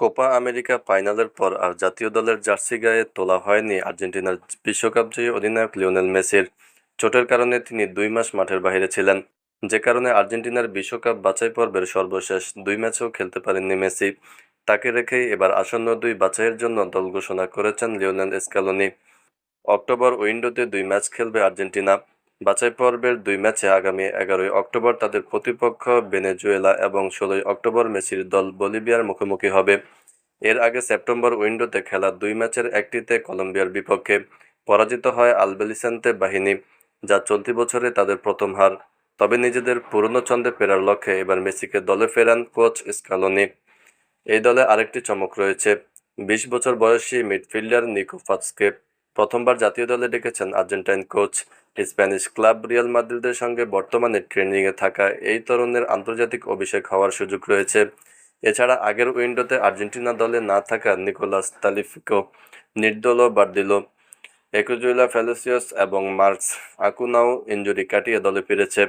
Copa America ফাইনালের পর আর জাতীয় দলের জার্সি গায়ে তোলা হয়নি আর্জেন্টিনার বিশ্বকাপ বিশ্বকাপজয়ী অধিনায়ক লিওনেল মেসির। চোটের কারণে তিনি দুই মাস মাঠের বাইরে ছিলেন। যে কারণে আর্জেন্টিনার বিশ্বকাপ বাছাই পর্বের সর্বশেষ দুই ম্যাচেও খেলতে পারেননি মেসি। তাকে রেখেই এবার আসন্ন দুই বাছাইয়ের জন্য দল ঘোষণা করেছেন লিওনেল স্ক্যালোনি অক্টোবর উইন্ডোতে দুই ম্যাচ খেলবে আর্জেন্টিনা। বাছাই পর্বের দুই ম্যাচে আগামী এগারোই অক্টোবর তাদের প্রতিপক্ষ ভেনেজুয়েলা এবং ষোলোই অক্টোবর মেসির দল বলিভিয়ার মুখোমুখি হবে। এর আগে সেপ্টেম্বর উইন্ডোতে খেলা দুই ম্যাচের একটিতে কলম্বিয়ার বিপক্ষে পরাজিত হয় আলবেলিসেন্তে বাহিনী, যা চলতি বছরে তাদের প্রথম হার। তবে নিজেদের পুরনো ছন্দে ফেরার লক্ষ্যে এবার মেসিকে দলে ফেরান কোচ স্কালোনি। এই দলে আরেকটি চমক রয়েছে। বিশ বছর বয়সী মিডফিল্ডার নিকো ফাৎসকে প্রথমবার জাতীয় দলে ডেকেছেন Argentine coach Spanish club Real মাদ্রিদের সঙ্গে বর্তমানে ট্রেনিংয়ে থাকা এই তরুণের আন্তর্জাতিক অভিষেক হওয়ার সুযোগ রয়েছে। এছাড়া আগের উইন্ডোতে আর্জেন্টিনা দলে না থাকা নিকোলাস তালিফিকো, নির্দল বার্দিলো দিল একুজুয়েলা ফ্যালুসিয়াস এবং মার্কস আকুনাও ইঞ্জুরি কাটিয়ে দলে ফিরেছে।